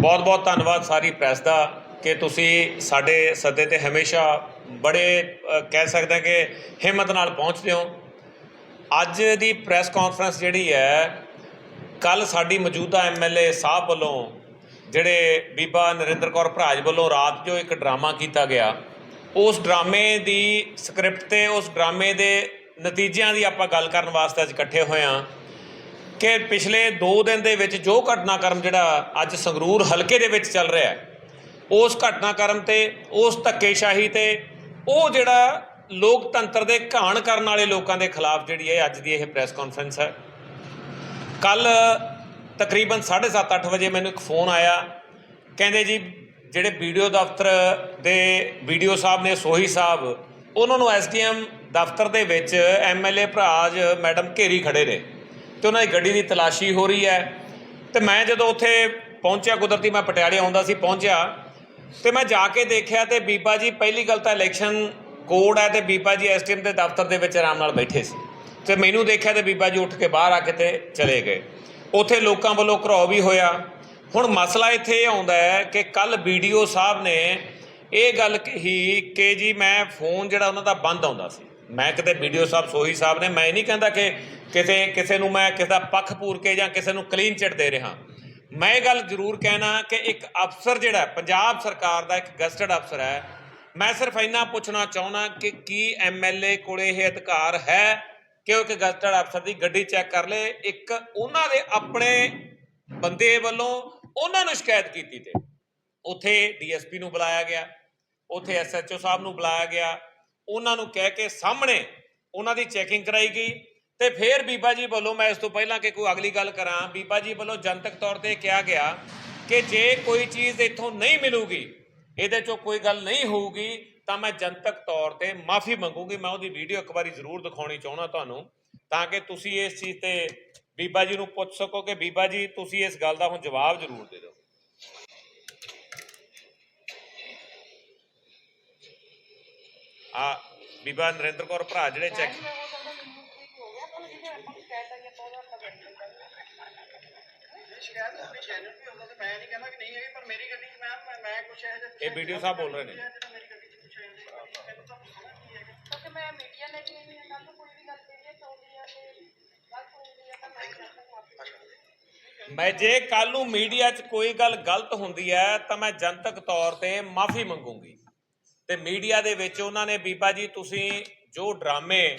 ਬਹੁਤ ਬਹੁਤ ਧੰਨਵਾਦ ਸਾਰੀ ਪ੍ਰੈਸ ਦਾ ਕਿ ਤੁਸੀਂ ਸਾਡੇ ਸੱਦੇ ਤੇ ਹਮੇਸ਼ਾ ਬੜੇ ਅ, ਕਹਿ ਸਕਦਾ ਕਿ ਹਿੰਮਤ ਨਾਲ ਪਹੁੰਚਦੇ ਹੋ। ਅੱਜ ਦੀ ਪ੍ਰੈਸ ਕਾਨਫਰੰਸ ਜਿਹੜੀ ਹੈ ਕੱਲ ਸਾਡੀ ਮੌਜੂਦਾ ਐਮਐਲਏ ਸਾਹਿਬ ਵੱਲੋਂ ਜਿਹੜੇ ਬੀਬਾ ਨਰਿੰਦਰ ਕੌਰ ਭਰਾਜ ਵੱਲੋਂ ਰਾਤ ਜੋ ਇੱਕ ਡਰਾਮਾ ਕੀਤਾ ਗਿਆ ਉਸ ਡਰਾਮੇ ਦੀ ਸਕ੍ਰਿਪਟ ਤੇ ਉਸ ਡਰਾਮੇ ਦੇ ਨਤੀਜਿਆਂ ਦੀ ਆਪਾਂ ਗੱਲ ਕਰਨ ਵਾਸਤੇ ਅੱਜ ਇਕੱਠੇ ਹੋਏ ਹਾਂ। ਕਿ ਪਿਛਲੇ 2 ਦਿਨ ਦੇ ਵਿੱਚ ਜੋ ਘਟਨਾਕ੍ਰਮ ਜਿਹੜਾ ਅੱਜ ਸੰਗਰੂਰ ਹਲਕੇ ਦੇ ਵਿੱਚ ਚੱਲ ਰਿਹਾ ਹੈ, ਉਸ ਘਟਨਾਕ੍ਰਮ ਤੇ, ਉਸ ਧੱਕੇਸ਼ਾਹੀ ਤੇ, ਉਹ ਜਿਹੜਾ ਲੋਕਤੰਤਰ ਦੇ ਘਾਣ ਕਰਨ ਵਾਲੇ ਲੋਕਾਂ ਦੇ ਖਿਲਾਫ ਜਿਹੜੀ ਹੈ ਅੱਜ ਦੀ ਇਹ ਪ੍ਰੈਸ ਕਾਨਫਰੰਸ ਹੈ। ਕੱਲ ਤਕਰੀਬਨ 7:30 8 ਵਜੇ ਮੈਨੂੰ ਇੱਕ ਫੋਨ ਆਇਆ, ਕਹਿੰਦੇ ਜੀ ਜਿਹੜੇ ਵੀਡੀਓ ਦਫ਼ਤਰ ਦੇ ਵੀਡੀਓ ਸਾਹਿਬ ਨੇ, ਸੋਹੀ ਸਾਹਿਬ, ਉਹਨਾਂ ਨੂੰ ਐਸਡੀਐਮ ਦਫ਼ਤਰ ਦੇ ਵਿੱਚ ਐਮਐਲਏ ਭਰਾਜ ਮੈਡਮ ਘੇਰੀ ਖੜੇ ਨੇ। ਤੇ ਉਹਨਾਂ ਦੀ ਗੱਡੀ ਦੀ ਤਲਾਸ਼ੀ ਹੋ ਰਹੀ ਹੈ। ਤੇ ਮੈਂ ਜਦੋਂ ਉੱਥੇ ਪਹੁੰਚਿਆ, ਕੁਦਰਤੀ ਮੈਂ ਪਟਿਆਲੇ ਆਉਂਦਾ ਸੀ, ਪਹੁੰਚਿਆ, ਤੇ ਮੈਂ ਜਾ ਕੇ ਦੇਖਿਆ ਤੇ ਬੀਬਾ ਜੀ ਪਹਿਲੀ ਗੱਲ ਤਾਂ ਇਲੈਕਸ਼ਨ ਕੋਡ ਹੈ ਤੇ ਬੀਬਾ ਜੀ ਐਸਟੀਐਮ ਦੇ ਦਫ਼ਤਰ ਦੇ ਵਿੱਚ ਆਰਾਮ ਨਾਲ ਬੈਠੇ ਸੀ। ਤੇ ਮੈਨੂੰ ਦੇਖਿਆ ਤੇ ਬੀਬਾ ਜੀ ਉੱਠ ਕੇ ਬਾਹਰ ਆ ਕੇ ਤੇ ਚਲੇ ਗਏ। ਉੱਥੇ ਲੋਕਾਂ ਵੱਲੋਂ ਘਰਾਓ ਵੀ ਹੋਇਆ। ਹੁਣ ਮਸਲਾ ਇੱਥੇ ਇਹ ਆਉਂਦਾ ਹੈ ਕਿ ਕੱਲ ਵੀਡੀਓ ਸਾਹਿਬ ਨੇ ਇਹ ਗੱਲ ਕਹੀ ਕਿ ਜੀ ਮੈਂ ਫੋਨ ਜਿਹੜਾ ਉਹਨਾਂ ਦਾ ਬੰਦ ਆਉਂਦਾ ਸੀ। ਮੈਂ ਕਿਤੇ ਵੀਡੀਓ ਸਾਹਿਬ ਸੋਹੀ ਸਾਹਿਬ ਨੇ, ਮੈਂ ਇਹ ਨਹੀਂ ਕਹਿੰਦਾ ਕਿ ਕਿਸੇ ਕਿਸੇ ਨੂੰ ਮੈਂ ਕਿਸੇ ਦਾ ਪੱਖ ਪੂਰ ਕੇ ਜਾਂ ਕਿਸੇ ਨੂੰ ਕਲੀਨ ਚਿਟ ਦੇ ਰਿਹਾ। ਮੈਂ ਇਹ ਗੱਲ ਜ਼ਰੂਰ ਕਹਿਣਾ ਕਿ ਇੱਕ ਅਫਸਰ ਜਿਹੜਾ ਪੰਜਾਬ ਸਰਕਾਰ ਦਾ ਇੱਕ ਗਸਟਡ ਅਫਸਰ ਹੈ, ਮੈਂ ਸਿਰਫ ਇੰਨਾ ਪੁੱਛਣਾ ਚਾਹੁੰਦਾ ਕਿ ਕੀ ਐਮਐਲਏ ਕੋਲੇ ਇਹ ਅਧਿਕਾਰ ਹੈ ਕਿ ਉਹ ਇੱਕ ਗਸਟਡ ਅਫਸਰ ਦੀ ਗੱਡੀ ਚੈੱਕ ਕਰ ਲੇ? ਇੱਕ, ਉਹਨਾਂ ਦੇ ਆਪਣੇ ਬੰਦੇ ਵੱਲੋਂ ਉਹਨਾਂ ਨੂੰ ਸ਼ਿਕਾਇਤ ਕੀਤੀ ਤੇ। ਉੱਥੇ ਡੀਐਸਪੀ ਨੂੰ ਬੁਲਾਇਆ ਗਿਆ, ਉੱਥੇ ਐਸਐਚਓ ਸਾਹਿਬ ਨੂੰ ਬੁਲਾਇਆ ਗਿਆ ਉਹਨਾਂ ਨੂੰ ਕਹਿ ਕੇ ਸਾਹਮਣੇ ਉਹਨਾਂ ਦੀ ਚੈਕਿੰਗ ਕਰਾਈ ਗਈ ਤੇ ਫਿਰ ਬੀਬਾ ਜੀ ਵੱਲੋਂ ਮੈਂ ਇਸ ਤੋਂ ਪਹਿਲਾਂ ਕਿ ਕੋਈ ਅਗਲੀ ਗੱਲ ਕਰਾਂ, ਬੀਬਾ ਜੀ ਵੱਲੋਂ ਜਨਤਕ ਤੌਰ ਤੇ ਕਿਹਾ ਗਿਆ ਕਿ ਜੇ ਕੋਈ ਚੀਜ਼ ਇੱਥੋਂ ਨਹੀਂ ਮਿਲੂਗੀ, ਇਹਦੇ ਚੋਂ ਕੋਈ ਗੱਲ ਨਹੀਂ ਹੋਊਗੀ, ਤਾਂ ਮੈਂ ਜਨਤਕ ਤੌਰ ਤੇ ਮਾਫੀ ਮੰਗੂਗੀ। ਮੈਂ ਉਹਦੀ ਵੀਡੀਓ ਇੱਕ ਵਾਰੀ ਜ਼ਰੂਰ ਦਿਖਾਉਣੀ ਚਾਹੁੰਦਾ ਤੁਹਾਨੂੰ, ਤਾਂ ਕਿ ਤੁਸੀਂ ਇਸ ਚੀਜ਼ ਤੇ ਬੀਬਾ ਜੀ ਨੂੰ ਪੁੱਛ ਸਕੋ ਕਿ ਬੀਬਾ ਜੀ, ਤੁਸੀਂ ਇਸ ਗੱਲ ਦਾ ਹੁਣ ਜਵਾਬ ਜ਼ਰੂਰ ਦੇ ਦਿਓ। ਆ ਬੀਬਾ ਨਰਿੰਦਰ ਕੌਰ ਭਰਾ ਜਿਹੜੇ ਚੈੱਕ ਸ਼ਿਕਾਇਤ ਆਪਣੀ ਚੈਨਲ ਵੀ ਹੁੰਦਾ ਤੇ ਮੈਂ ਨਹੀਂ ਕਹਿੰਦਾ ਕਿ ਨਹੀਂ ਹੈਗੀ ਪਰ ਮੇਰੀ ਗੱਡੀ 'ਚ ਮੈਂ ਮੈਂ- ਮੈਂ ਕੁਛ ਇਹੋ ਵੀਡੀਓ ਸਾਹਿਬ ਬੋਲ ਰਹੇ ਨੇ ਕਿਉਂਕਿ ਮੀਡੀਆ ਲੈ ਕੇ ਆਈ ਹਾਂ ਕੱਲ ਕੋਈ ਵੀ ਗੱਲ ਤੇ ਗਲਤ ਹੁੰਦੀ ਤਾਂ ਮੈਂ ਜੇ ਕੱਲ ਨੂੰ ਮੀਡੀਆ 'ਚ ਕੋਈ ਗੱਲ ਗਲਤ ਹੁੰਦੀ ਹੈ ਤਾਂ ਮੈਂ ਜਨਤਕ ਤੌਰ ਤੇ ਮਾਫੀ ਮੰਗੂੰਗੀ। ਤੇ ਮੀਡੀਆ ਦੇ ਵਿੱਚ ਉਹਨਾਂ ਨੇ, ਬੀਬਾ ਜੀ, ਤੁਸੀਂ ਜੋ ਡਰਾਮੇ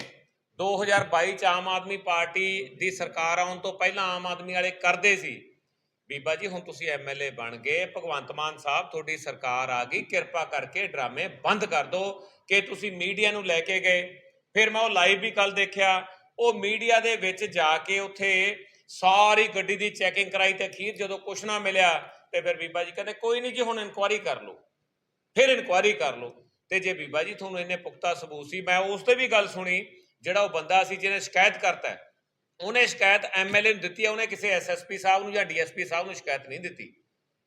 2022 ਚ ਆਮ ਆਦਮੀ ਪਾਰਟੀ ਦੀ ਸਰਕਾਰ ਆਉਣ ਤੋਂ ਪਹਿਲਾਂ ਆਮ ਆਦਮੀ ਵਾਲੇ ਕਰਦੇ ਸੀ, ਬੀਬਾ ਜੀ, ਹੁਣ ਤੁਸੀਂ ਐਮਐਲਏ ਬਣ ਗਏ, ਭਗਵੰਤ ਮਾਨ ਸਾਹਿਬ, ਤੁਹਾਡੀ ਸਰਕਾਰ ਆ ਗਈ, ਕਿਰਪਾ ਕਰਕੇ ਡਰਾਮੇ ਬੰਦ ਕਰ ਦਿਓ, ਕਿ ਤੁਸੀਂ ਮੀਡੀਆ ਨੂੰ ਲੈ ਕੇ ਗਏ। ਫਿਰ ਮੈਂ ਉਹ ਲਾਈਵ ਵੀ ਕੱਲ ਦੇਖਿਆ, ਉਹ ਮੀਡੀਆ ਦੇ ਵਿੱਚ ਜਾ ਕੇ ਉੱਥੇ ਸਾਰੀ ਗੱਡੀ ਦੀ ਚੈਕਿੰਗ ਕਰਾਈ ਤੇ ਅਖੀਰ ਜਦੋਂ ਕੁਛ ਨਾ ਮਿਲਿਆ, ਤੇ ਫਿਰ ਬੀਬਾ ਜੀ ਕਹਿੰਦੇ, ਕੋਈ ਨਹੀਂ ਜੀ, ਹੁਣ ਇਨਕੁਆਰੀ ਕਰ ਲਓ। ਫਿਰ ਇਨਕੁਆਇਰੀ ਕਰ ਲਓ। ਤੇ ਜੇ ਬੀਬਾ ਜੀ ਤੁਹਾਨੂੰ ਇੰਨੇ ਪੁਖਤਾ ਸਬੂਤ ਸੀ, ਮੈਂ ਉਸ ਤੇ ਵੀ ਗੱਲ ਸੁਣੀ, ਜਿਹੜਾ ਉਹ ਬੰਦਾ ਸੀ ਜਿਹਨੇ ਸ਼ਿਕਾਇਤ ਕਰਤਾ ਉਹਨੇ ਸ਼ਿਕਾਇਤ ਐਮਐਲਏ ਨੂੰ ਦਿੱਤੀ ਹੈ, ਉਹਨੇ ਕਿਸੇ ਐਸਐਸਪੀ ਸਾਹਿਬ ਨੂੰ ਜਾਂ ਡੀਐਸਪੀ ਸਾਹਿਬ ਨੂੰ ਸ਼ਿਕਾਇਤ ਨਹੀਂ ਦਿੱਤੀ।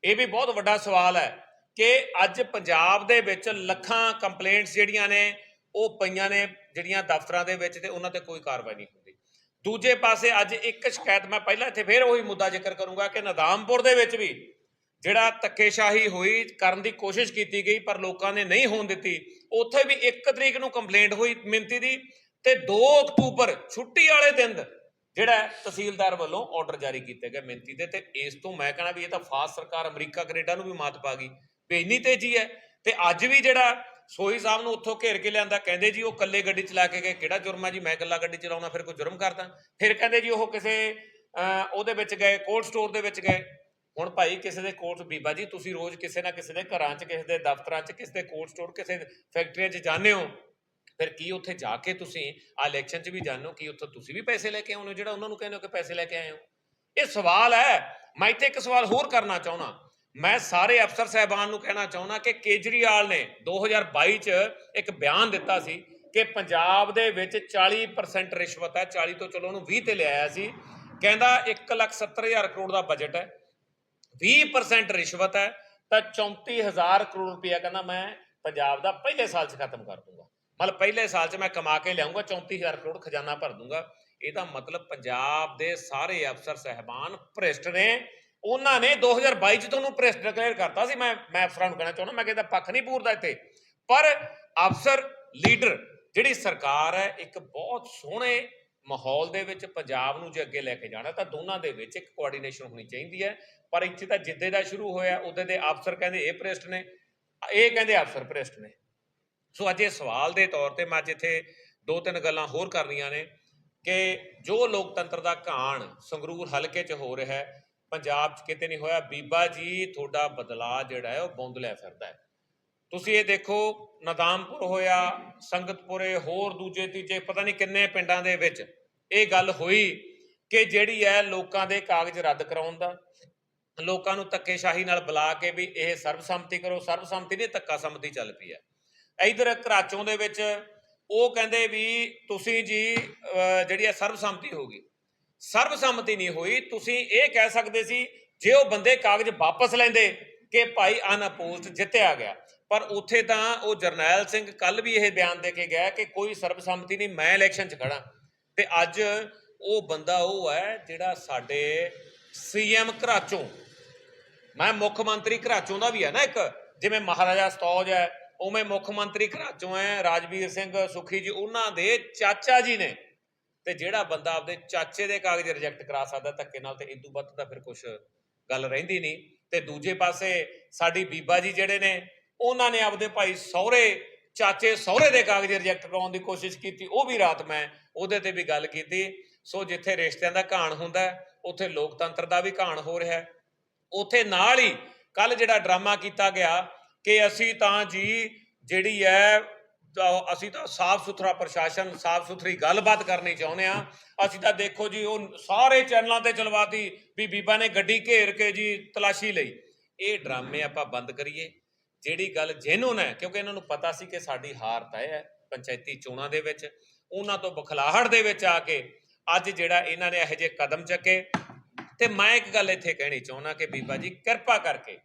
ਇਹ ਵੀ ਬਹੁਤ ਵੱਡਾ ਸਵਾਲ ਹੈ ਕਿ ਅੱਜ ਪੰਜਾਬ ਦੇ ਵਿੱਚ ਲੱਖਾਂ ਕੰਪਲੇਂਟਸ ਜਿਹੜੀਆਂ ਨੇ, ਉਹ ਪਈਆਂ ਨੇ ਜਿਹੜੀਆਂ ਦਫ਼ਤਰਾਂ ਦੇ ਵਿੱਚ ਤੇ ਉਹਨਾਂ ਤੇ ਕੋਈ ਕਾਰਵਾਈ ਨਹੀਂ ਹੁੰਦੀ। ਦੂਜੇ ਪਾਸੇ ਅੱਜ ਇੱਕ ਸ਼ਿਕਾਇਤ ਮੈਂ ਪਹਿਲਾਂ ਇੱਥੇ ਫੇਰ ਉਹੀ ਮੁੱਦਾ ਜ਼ਿਕਰ ਕਰੂੰਗਾ ਕਿ ਨਦਾਮਪੁਰ ਦੇ ਵਿੱਚ ਵੀ ਜਿਹੜਾ ਧੱਕੇਸ਼ਾਹੀ ਹੋਈ ਕਰਨ ਦੀ ਕੋਸ਼ਿਸ਼ ਕੀਤੀ ਗਈ ਪਰ ਲੋਕਾਂ ਨੇ ਨਹੀਂ ਹੋਣ ਦਿੱਤੀ। ਉੱਥੇ ਵੀ 1 ਤਰੀਕ ਨੂੰ ਕੰਪਲੇਂਟ ਹੋਈ ਮਿੰਤੀ ਦੀ ਤੇ 2 ਅਕਤੂਬਰ ਛੁੱਟੀ ਵਾਲੇ ਦਿਨ ਜਿਹੜਾ ਤਹਿਸੀਲਦਾਰ ਵੱਲੋਂ ਆਰਡਰ ਜਾਰੀ ਕੀਤੇ ਗਏ ਮਿੰਤੀ ਦੇ ਤੇ ਇਸ ਤੋਂ ਮੈਂ ਕਹਣਾ ਵੀ ਇਹ ਤਾਂ ਫਾਸਟ ਸਰਕਾਰ ਅਮਰੀਕਾ ਕੈਨੇਡਾ ਨੂੰ ਵੀ ਮਾਤ ਪਾ ਗਈ। ਵੀ ਇੰਨੀ ਤੇਜ਼ੀ ਹੈ ਤੇ ਅੱਜ ਵੀ ਜਿਹੜਾ ਸੋਈ ਸਾਹਿਬ ਨੂੰ ਉੱਥੋਂ ਘੇਰ ਕੇ ਲਿਆਂਦਾ ਕਹਿੰਦੇ ਜੀ ਉਹ ਇਕੱਲੇ ਗੱਡੀ ਚਲਾ ਕੇ ਗਏ ਕਿਹੜਾ ਜੁਰਮ ਆ ਜੀ ਮੈਂ ਇਕੱਲਾ ਗੱਡੀ ਚਲਾਉਣਾ ਫਿਰ ਕੋਈ ਜੁਰਮ ਕਰਦਾ। ਫਿਰ ਕਹਿੰਦੇ ਜੀ ਉਹ ਕਿਸੇ ਅਹ, ਉਹਦੇ ਵਿੱਚ ਗਏ ਕੋਲਡ ਸਟੋਰ ਦੇ ਵਿੱਚ ਗਏ। ਹੁਣ ਭਾਈ ਕਿਸੇ ਦੇ ਕੋਲ ਬੀਬਾ ਜੀ, ਤੁਸੀਂ ਰੋਜ਼ ਕਿਸੇ ਨਾ ਕਿਸੇ ਦੇ ਘਰਾਂ 'ਚ, ਕਿਸੇ ਦੇ ਦਫ਼ਤਰਾਂ 'ਚ, ਕਿਸੇ ਦੇ ਕੋਲ ਸਟੋਰ ਕਿਸੇ ਫੈਕਟਰੀਆਂ 'ਚ ਜਾਂਦੇ ਹੋ। ਫਿਰ ਕੀ ਉੱਥੇ ਜਾ ਕੇ ਤੁਸੀਂ ਆ ਇਲੈਕਸ਼ਨ 'ਚ ਵੀ ਜਾਣੋ ਕੀ ਉੱਥੇ ਤੁਸੀਂ ਵੀ ਪੈਸੇ ਲੈ ਕੇ ਆਉਂਦੇ ਹੋ? ਜਿਹੜਾ ਉਹਨਾਂ ਨੂੰ ਕਹਿੰਦੇ ਹੋ ਕਿ ਪੈਸੇ ਲੈ ਕੇ ਆਏ ਹੋ? ਇਹ ਸਵਾਲ ਹੈ। ਮੈਂ ਇੱਥੇ ਇੱਕ ਸਵਾਲ ਹੋਰ ਕਰਨਾ ਚਾਹੁੰਦਾ। ਮੈਂ ਸਾਰੇ ਅਫਸਰ ਸਹਿਬਾਨ ਨੂੰ ਕਹਿਣਾ ਚਾਹੁੰਦਾ ਕਿ ਕੇਜਰੀਵਾਲ ਨੇ 2022 'ਚ ਇੱਕ ਬਿਆਨ ਦਿੱਤਾ ਸੀ ਕਿ ਪੰਜਾਬ ਦੇ ਵਿੱਚ 40% ਰਿਸ਼ਵਤ ਹੈ 40 ਤੋਂ ਚਲੋ ਉਹਨੂੰ 20 ਤੇ ਲਿਆਇਆ ਸੀ। ਕਹਿੰਦਾ 170000 ਕਰੋੜ ਦਾ ਬਜਟ ਹੈ। 20% ਰਿਸ਼ਵਤ ਹੈ, ਤਾਂ 34000 ਕਰੋੜ ਰੁਪਇਆ ਕਹਿੰਦਾ ਮੈਂ ਪੰਜਾਬ ਦਾ ਪਹਿਲੇ ਸਾਲ 'ਚ ਖਤਮ ਕਰ ਦੂੰਗਾ। ਮਤਲਬ ਪਹਿਲੇ ਸਾਲ 'ਚ ਮੈਂ ਕਮਾ ਕੇ ਲਿਆਉਂਗਾ 34000 ਕਰੋੜ ਖਜ਼ਾਨਾ ਭਰ ਦੂੰਗਾ। ਇਹਦਾ ਮਤਲਬ ਪੰਜਾਬ ਦੇ ਸਾਰੇ ਅਫਸਰ, ਸਹਿਬਾਨ ਭ੍ਰਿਸ਼ਟ ਨੇ। ਉਹਨਾਂ ਨੇ 2022 ਚ ਤੁਹਾਨੂੰ ਭ੍ਰਿਸ਼ਟ ਡਿਕਲੇਅਰ ਕਰਤਾ ਸੀ, ਮੈਂ ਮੈਂ ਅਫਸਰਾਂ ਨੂੰ ਕਹਿਣਾ ਚਾਹੁੰਦਾ, ਮੈਂ ਕਹਿੰਦਾ ਪੱਖ ਨਹੀਂ ਪੂਰਦਾ ਇੱਥੇ। ਪਰ ਅਫਸਰ ਲੀਡਰ ਜਿਹੜੀ ਸਰਕਾਰ ਹੈ, ਇੱਕ ਬਹੁਤ ਸੋਹਣੇ ਮਾਹੌਲ ਦੇ ਵਿੱਚ ਪੰਜਾਬ ਨੂੰ ਜੇ ਅੱਗੇ ਲੈ ਕੇ ਜਾਣਾ, ਤਾਂ ਦੋਨਾਂ ਦੇ ਵਿੱਚ ਇੱਕ ਕੋਆਰਡੀਨੇਸ਼ਨ ਹੋਣੀ ਚਾਹੀਦੀ ਹੈ। ਪਰ ਇੱਥੇ ਤਾਂ ਜਿੱਦੇ ਦਾ ਸ਼ੁਰੂ ਹੋਇਆ, ਉਹਦੇ ਦੇ ਅਫਸਰ ਕਹਿੰਦੇ ਇਹ ਪ੍ਰੈਸਟ ਨੇ, ਇਹ ਕਹਿੰਦੇ ਅਫਸਰ ਪ੍ਰੈਸਟ ਨੇ। ਸੋ ਅੱਜ ਇਹ ਸਵਾਲ ਦੇ ਤੌਰ ਤੇ ਮੈਂ ਅੱਜ ਇੱਥੇ ਦੋ ਤਿੰਨ ਗੱਲਾਂ ਹੋਰ ਕਰਨੀਆਂ ਨੇ ਕਿ ਜੋ ਲੋਕਤੰਤਰ ਦਾ ਘਾਣ ਸੰਗਰੂਰ ਹਲਕੇ 'ਚ ਹੋ ਰਿਹਾ ਹੈ, ਪੰਜਾਬ 'ਚ ਕਿਤੇ ਨਹੀਂ ਹੋਇਆ, ਬੀਬਾ ਜੀ, ਤੁਹਾਡਾ ਬਦਲਾਅ ਜਿਹੜਾ ਹੈ, ਉਹ ਬੌਂਦਲਿਆ ਫਿਰਦਾ ਹੈ। ਤੁਸੀਂ ਇਹ ਦੇਖੋ, ਨਦਾਮਪੁਰ ਹੋਇਆ, ਸੰਗਤਪੁਰੇ, ਹੋਰ ਦੂਜੇ, ਤੀਜੇ, ਪਤਾ ਨਹੀਂ ਕਿੰਨੇ ਪਿੰਡਾਂ ਦੇ ਵਿੱਚ ਇਹ ਗੱਲ ਹੋਈ ਕਿ ਜਿਹੜੀ ਹੈ ਲੋਕਾਂ ਦੇ ਕਾਗਜ਼ ਰੱਦ ਕਰਾਉਣ ਦਾ, ਲੋਕਾਂ ਨੂੰ ਧੱਕੇਸ਼ਾਹੀ ਨਾਲ ਬੁਲਾ ਕੇ ਵੀ ਇਹ ਸਰਬਸੰਮਤੀ ਕਰੋ, ਸਰਬਸੰਮਤੀ ਨਹੀਂ ਧੱਕਾ ਸੰਮਤੀ ਚੱਲ ਪਈ ਹੈ। ਇਧਰ ਘਰਾਚੋਂ ਦੇ ਵਿੱਚ ਉਹ ਕਹਿੰਦੇ ਵੀ ਤੁਸੀਂ ਜੀ ਜਿਹੜੀ ਹੈ ਸਰਬਸੰਮਤੀ ਹੋਗੀ ਸਰਬਸੰਮਤੀ ਨਹੀਂ ਹੋਈ, ਤੁਸੀਂ ਇਹ ਕਹਿ ਸਕਦੇ ਸੀ, ਜੇ ਉਹ ਬੰਦੇ ਕਾਗਜ਼ ਵਾਪਸ ਲੈਂਦੇ ਕਿ ਭਾਈ ਅਨਅਪੋਜ਼ਡ ਜਿੱਤਿਆ ਗਿਆ। ਪਰ ਉੱਥੇ ਤਾਂ ਉਹ ਜਰਨੈਲ ਸਿੰਘ ਕੱਲ ਵੀ ਇਹ ਬਿਆਨ ਦੇ ਕੇ ਗਿਆ ਕਿ ਕੋਈ ਸਰਬਸੰਮਤੀ ਨਹੀਂ, ਮੈਂ ਇਲੈਕਸ਼ਨ 'ਚ ਖੜਾ ਤੇ ਅੱਜ ਉਹ ਬੰਦਾ ਉਹ ਹੈ ਜਿਹੜਾ ਸਾਡੇ ਸੀਐਮ ਘਰਾਚੋਂ, ਮੈਂ ਮੁੱਖ ਮੰਤਰੀ ਘਰਾਚੋਂ ਦਾ ਵੀ ਹੈ ਨਾ ਇੱਕ, ਜਿਵੇਂ ਮਹਾਰਾਜਾ ਸਤੌਜ ਹੈ, ਉਵੇਂ ਮੁੱਖ ਮੰਤਰੀ ਘਰਾਚੋਂ ਹੈ, ਰਾਜਵੀਰ ਸਿੰਘ ਸੁਖੀ ਜੀ, ਉਹਨਾਂ ਦੇ ਚਾਚਾ ਜੀ ਨੇ। ਤੇ ਜਿਹੜਾ ਬੰਦਾ ਆਪਦੇ ਚਾਚੇ ਦੇ ਕਾਗਜ਼ ਰਿਜੈਕਟ ਕਰਾ ਸਕਦਾ ਧੱਕੇ ਨਾਲ ਤੇ ਇਦੋਂ ਵੱਧ ਤਾਂ ਫਿਰ ਕੁਝ ਗੱਲ ਰਹਿੰਦੀ ਨਹੀਂ। ਤੇ ਦੂਜੇ ਪਾਸੇ ਸਾਡੀ ਬੀਬਾ ਜੀ ਜਿਹੜੇ ਨੇ, ਉਹਨਾਂ ਨੇ ਆਪਦੇ ਭਾਈ ਸਹੁਰੇ, ਚਾਚੇ ਸਹੁਰੇ ਦੇ ਕਾਗਜ਼ ਰਿਜੈਕਟ ਕਰਾਉਣ ਦੀ ਕੋਸ਼ਿਸ਼ ਕੀਤੀ, ਉਹ ਵੀ ਰਾਤ ਮੈਂ ਉਹਦੇ ਤੇ ਵੀ ਗੱਲ ਕੀਤੀ। ਸੋ ਜਿੱਥੇ ਰਿਸ਼ਤਿਆਂ ਦਾ ਘਾਣ ਹੁੰਦਾ ਉੱਥੇ ਲੋਕਤੰਤਰ ਦਾ ਵੀ ਘਾਣ ਹੋ ਰਿਹਾ ਹੈ। ਉੱਥੇ ਨਾਲ ਹੀ ਕੱਲ ਜਿਹੜਾ ਡਰਾਮਾ ਕੀਤਾ ਗਿਆ ਕਿ ਅਸੀਂ ਤਾਂ ਜੀ ਜਿਹੜੀ ਹੈ ਅਸੀਂ ਤਾਂ ਸਾਫ਼ ਸੁਥਰਾ ਪ੍ਰਸ਼ਾਸਨ, ਸਾਫ਼ ਸੁਥਰੀ ਗੱਲਬਾਤ ਕਰਨੀ ਚਾਹੁੰਦੇ ਆ ਅਸੀਂ ਤਾਂ ਦੇਖੋ ਜੀ, ਉਹ ਸਾਰੇ ਚੈਨਲਾਂ ਤੇ ਚਲਵਾਤੀ ਵੀ ਬੀਬਾ ਨੇ ਗੱਡੀ ਘੇਰ ਕੇ ਜੀ ਤਲਾਸ਼ੀ ਲਈ। ਇਹ ਡਰਾਮੇ ਆਪਾਂ ਬੰਦ ਕਰੀਏ। ਜਿਹੜੀ ਗੱਲ ਜੈਨੂਨ ਹੈ, ਕਿਉਂਕਿ ਇਹਨਾਂ ਨੂੰ ਪਤਾ ਸੀ ਕਿ ਸਾਡੀ ਹਾਰ ਤੈਅ ਹੈ ਪੰਚਾਇਤੀ ਚੋਣਾਂ ਦੇ ਵਿੱਚ, ਉਹਨਾਂ ਤੋਂ ਬਖਲਾਹੜ ਦੇ ਵਿੱਚ ਆ ਕੇ ਅੱਜ ਜਿਹੜਾ ਇਹਨਾਂ ਨੇ ਇਹੋ ਜਿਹੇ ਕਦਮ ਚੱਕੇ। ਤੇ ਮੈਂ ਇੱਕ ਗੱਲ ਇੱਥੇ ਕਹਿਣੀ ਚਾਹੁੰਦਾ ਕਿ ਬੀਬਾ ਜੀ, ਕਿਰਪਾ ਕਰਕੇ